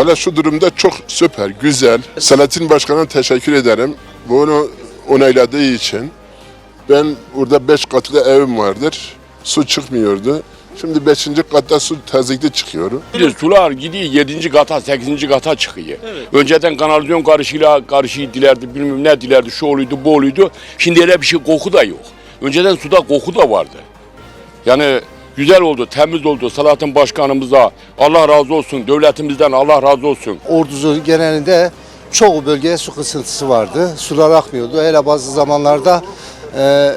Valla şu durumda çok süper, güzel. Selahattin Başkan'a teşekkür ederim. Bunu onayladığı için. Ben burada beş katlı evim vardır. Su çıkmıyordu. Şimdi beşinci katta su tazikli çıkıyor. Bir sular gidiyor 7. kata 8. kata çıkıyor. Önceden kanalizasyon karışıyla karışıyı dilerdi bilmem ne dilerdi şu oluydu bu oluydu. Şimdi öyle bir şey koku da yok. Önceden suda koku da vardı. Yani güzel oldu, temiz oldu. Salahattin Başkanımıza Allah razı olsun, devletimizden Allah razı olsun. Orduzu genelinde çoğu bölgeye su kısıntısı vardı. Sular akmıyordu. Hele bazı zamanlarda e,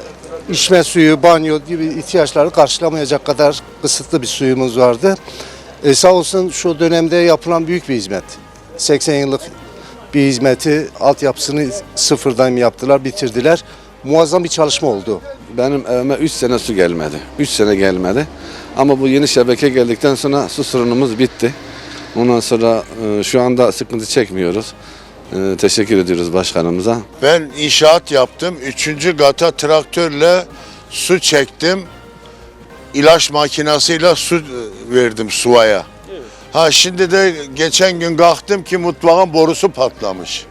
içme suyu, banyo gibi ihtiyaçları karşılamayacak kadar kısıtlı bir suyumuz vardı. E, sağ olsun şu dönemde yapılan büyük bir hizmet. 80 yıllık bir hizmeti, altyapısını sıfırdan yaptılar, bitirdiler. Muazzam bir çalışma oldu. Benim evime 3 sene su gelmedi. 3 sene gelmedi. Ama bu yeni şebeke geldikten sonra su sorunumuz bitti. Ondan sonra e, şu anda sıkıntı çekmiyoruz. E, teşekkür ediyoruz başkanımıza. Ben inşaat yaptım. Üçüncü kata traktörle su çektim. İlaç makinasıyla su e, verdim suvaya. Ha şimdi de geçen gün kalktım ki mutfağın borusu patlamış.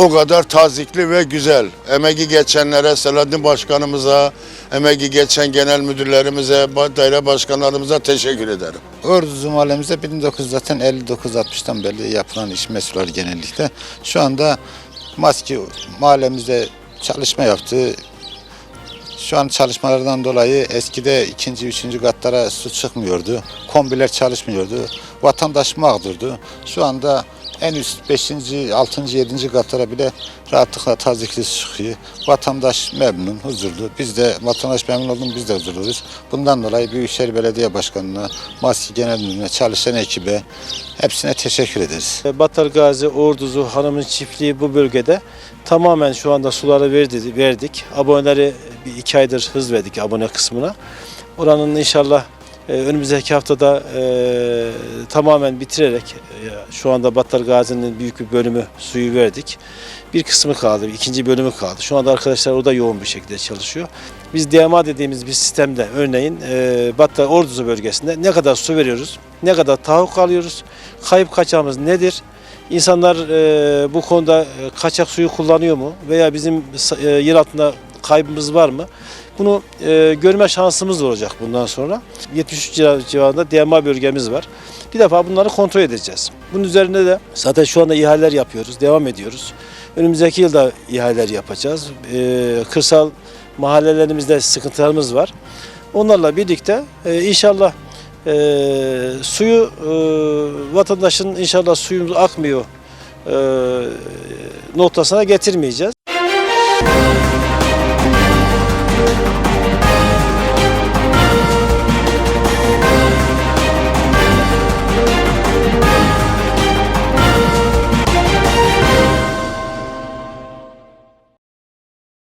O kadar tazikli ve güzel. Emeği geçenlere, Selahattin Başkanımıza, emeği geçen genel müdürlerimize, daire başkanlarımıza teşekkür ederim. Orduzu mahallemizde 1959-60'tan beri yapılan içme suları genellikle. Şu anda Maski mahallemizde çalışma yaptı. Şu an çalışmalardan dolayı eskide ikinci, üçüncü katlara su çıkmıyordu. Kombiler çalışmıyordu. Vatandaş mağdurdu. Şu anda en üst 5. 6. 7. katlara bile rahatlıkla tazikli çıkıyor. Vatandaş memnun, huzurlu. Biz de vatandaş memnun oldum, biz de huzurluyuz. Bundan dolayı Büyükşehir Belediye Başkanı'na, Maski Genel Müdürlüğü'ne, çalışan ekibe hepsine teşekkür ederiz. Batar Gazi, Orduzu, Hanım'ın çiftliği bu bölgede tamamen şu anda suları verdi, verdik. Aboneleri iki aydır hız verdik abone kısmına. Oranın inşallah önümüzdeki haftada e, tamamen bitirerek e, şu anda Battar Gazi'nin büyük bir bölümü suyu verdik. Bir kısmı kaldı, ikinci bölümü kaldı. Şu anda arkadaşlar orada yoğun bir şekilde çalışıyor. Biz DMA dediğimiz bir sistemde örneğin e, Battar Orduzu bölgesinde ne kadar su veriyoruz, ne kadar tahakkuk alıyoruz, kayıp kaçağımız nedir? İnsanlar e, bu konuda e, kaçak suyu kullanıyor mu veya bizim e, yer altında kaybımız var mı? Bunu e, görme şansımız olacak bundan sonra. 73 civar- civarında DMA bölgemiz var. Bir defa bunları kontrol edeceğiz. Bunun üzerinde de zaten şu anda ihaleler yapıyoruz, devam ediyoruz. Önümüzdeki yılda ihaleler yapacağız. E, kırsal mahallelerimizde sıkıntılarımız var. Onlarla birlikte e, inşallah e, suyu e, vatandaşın inşallah suyumuz akmıyor e, noktasına getirmeyeceğiz.